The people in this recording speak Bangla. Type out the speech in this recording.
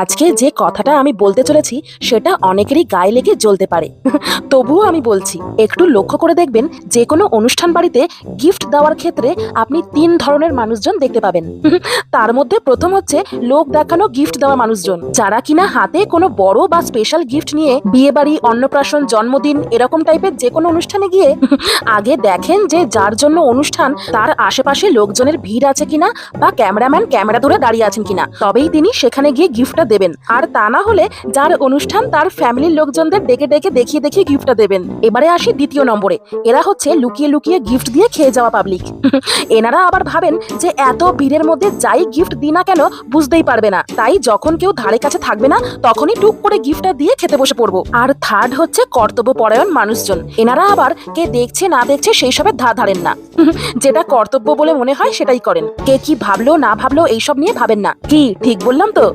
আজকে যে কথাটা আমি বলতে চলেছি, সেটা অনেকেরই গায়ে লেগে জ্বলতে পারে। তবুও আমি বলছি, একটু লক্ষ্য করে দেখবেন যে কোনো অনুষ্ঠান বাড়িতে গিফট দেওয়ার ক্ষেত্রে আপনি তিন ধরনের মানুষজন দেখতে পাবেন। তার মধ্যে প্রথম হচ্ছে লোক দেখানো গিফট দেওয়া মানুষজন, যারা কিনা হাতে কোনো বড় বা স্পেশাল গিফট নিয়ে বিয়ে বাড়ি অন্নপ্রাশন, জন্মদিন এরকম টাইপের যে কোনো অনুষ্ঠানে গিয়ে আগে দেখেন যে যার জন্য অনুষ্ঠান, তার আশেপাশে লোকজনের ভিড় আছে কিনা বা ক্যামেরাম্যান ক্যামেরা ধরে দাঁড়িয়ে আছেন কিনা। তবেই তিনি সেখানে গিয়ে গিফটটা দেবেন। আর তা না হলে যার অনুষ্ঠান তার ফ্যামিলির লোকজনদের ডেকে ডেকে দেখিয়ে দেখিয়ে গিফটটা দেবেন। এবারে আসি দ্বিতীয় নম্বরে। এরা হচ্ছে লুকিয়ে লুকিয়ে গিফট দিয়ে খেয়ে যাওয়া পাবলিক। এনারা আবার ভাবেন যে এত ভিড়ের মধ্যে যাই গিফট দিই না কেন বুঝতেই পারবে না। তাই যখন কেউ ধারে কাছে থাকবে না, তখনই টুক করে গিফটটা দিয়ে খেতে বসে পড়ব। আর থার্ড হচ্ছে কর্তব্য পরায়ণ মানুষজন। এনারা আবার কে দেখছে না দেখছে সেই সবের ধার ধারেন না। যেটা কর্তব্য বলে মনে হয় সেটাই করেন। কে কি ভাবলো না ভাবলো এইসব নিয়ে ভাবেন না। কি, ঠিক বললাম তো?